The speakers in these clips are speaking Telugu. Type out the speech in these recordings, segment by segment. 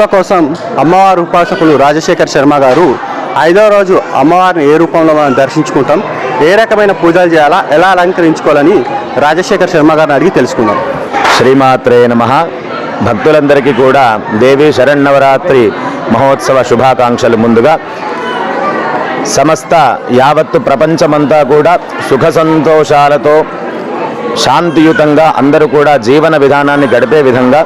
భక్తుల కోసం అమ్మవారు ఉపాసకులు రాజశేఖర్ శర్మ గారు ఐదవ రోజు అమ్మవారిని ఏ రూపంలో మనం దర్శించుకుంటాం ఏ రకమైన పూజలు చేయాలా ఎలా అలంకరించుకోవాలని రాజశేఖర్ శర్మ గారిని అడిగి తెలుసుకుందాం. శ్రీమాత్రే నమ. భక్తులందరికీ కూడా దేవి శరణవరాత్రి మహోత్సవ శుభాకాంక్షలు ముందుగా. సమస్త యావత్తు ప్రపంచమంతా కూడా సుఖ సంతోషాలతో శాంతియుతంగా అందరూ కూడా జీవన విధానాన్ని గడిపే విధంగా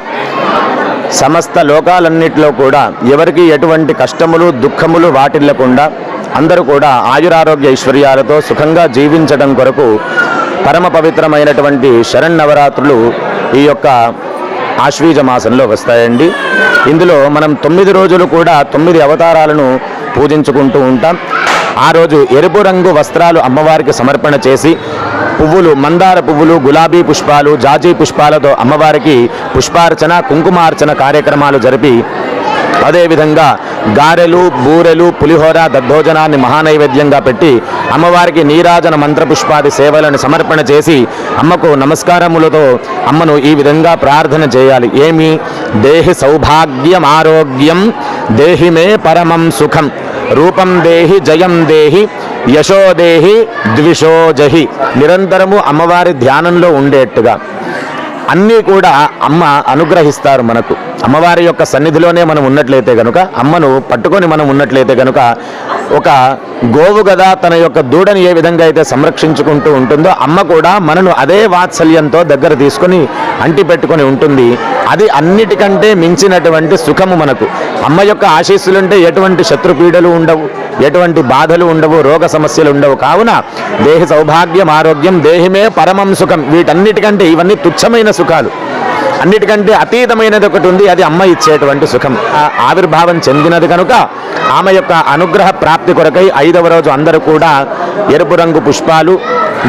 సమస్త లోకాలన్నిటిలో కూడా ఎవరికి ఎటువంటి కష్టములు దుఃఖములు వాటిల్లకుండా అందరూ కూడా ఆయురారోగ్య ఐశ్వర్యాలతో సుఖంగా జీవించడం కొరకు పరమ పవిత్రమైనటువంటి శరణవరాత్రులు ఈ యొక్క ఆశ్వీజ మాసంలో వస్తాయండి. ఇందులో మనం తొమ్మిది రోజులు కూడా తొమ్మిది అవతారాలను పూజించుకుంటూ ఉంటాం. ఆ రోజు ఎరుపు రంగు వస్త్రాలు అమ్మవారికి సమర్పణ చేసి పువ్వులు మందార పువ్వులు గులాబీ పుష్పాలు జాజీ పుష్పాలతో అమ్మవారికి పుష్పార్చన కుంకుమార్చన కార్యక్రమాలు జరిపి అదేవిధంగా గారెలు బూరెలు పులిహోర దద్దోజనాన్ని మహానైవేద్యంగా పెట్టి అమ్మవారికి నీరాజన మంత్రపుష్పాది సేవలను సమర్పణ చేసి అమ్మకు నమస్కారములతో అమ్మను ఈ విధంగా ప్రార్థన చేయాలి. ఏమి? దేహి సౌభాగ్యం ఆరోగ్యం దేహిమే పరమం సుఖం రూపం దేహి జయం దేహి యశోదేహి ద్విషోజహి నిరంతరము అమ్మవారి ధ్యానంలో ఉండేట్టుగా. అన్నీ కూడా అమ్మ అనుగ్రహిస్తారు మనకు. అమ్మవారి యొక్క సన్నిధిలోనే మనం ఉన్నట్లయితే కనుక అమ్మను పట్టుకొని మనం ఉన్నట్లయితే కనుక ఒక గోవు గదా తన యొక్క దూడని ఏ విధంగా అయితే సంరక్షించుకుంటూ ఉంటుందో అమ్మ కూడా మనను అదే వాత్సల్యంతో దగ్గర తీసుకొని అంటి పెట్టుకొని ఉంటుంది. అది అన్నిటికంటే మించినటువంటి సుఖము మనకు. అమ్మ యొక్క ఆశీస్సులుంటే ఎటువంటి శత్రుపీడలు ఉండవు ఎటువంటి బాధలు ఉండవు రోగ సమస్యలు ఉండవు. కావున దేహ సౌభాగ్యం ఆరోగ్యం దేహమే పరమం సుఖం. వీటన్నిటికంటే ఇవన్నీ తుచ్చమైన సుఖాలు. అన్నిటికంటే అతీతమైనది ఒకటి ఉంది అది అమ్మ ఇచ్చేటువంటి సుఖం. ఆవిర్భావం చెందినది కనుక ఆమె యొక్క అనుగ్రహ ప్రాప్తి కొరకై ఐదవ రోజు అందరూ కూడా ఎరుపు రంగు పుష్పాలు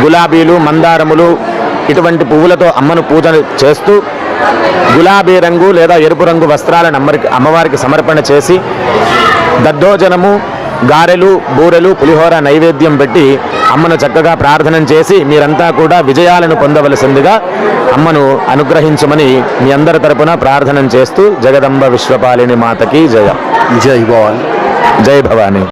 గులాబీలు మందారములు ఇటువంటి పువ్వులతో అమ్మను పూజ చేస్తూ గులాబీ రంగు లేదా ఎరుపు రంగు వస్త్రాలను అమ్మరికి అమ్మవారికి సమర్పణ చేసి దద్దోజనము గారెలు బూరెలు పులిహోర నైవేద్యం పెట్టి అమ్మను చక్కగా ప్రార్థన చేసి మీరంతా కూడా విజయాలను పొందవలసిందిగా అమ్మను అనుగ్రహించమని మీ అందరి తరపున ప్రార్థన చేస్తూ జగదంబ విశ్వపాలిని మాతకి జయ. జై భవాన్. జై భవాని.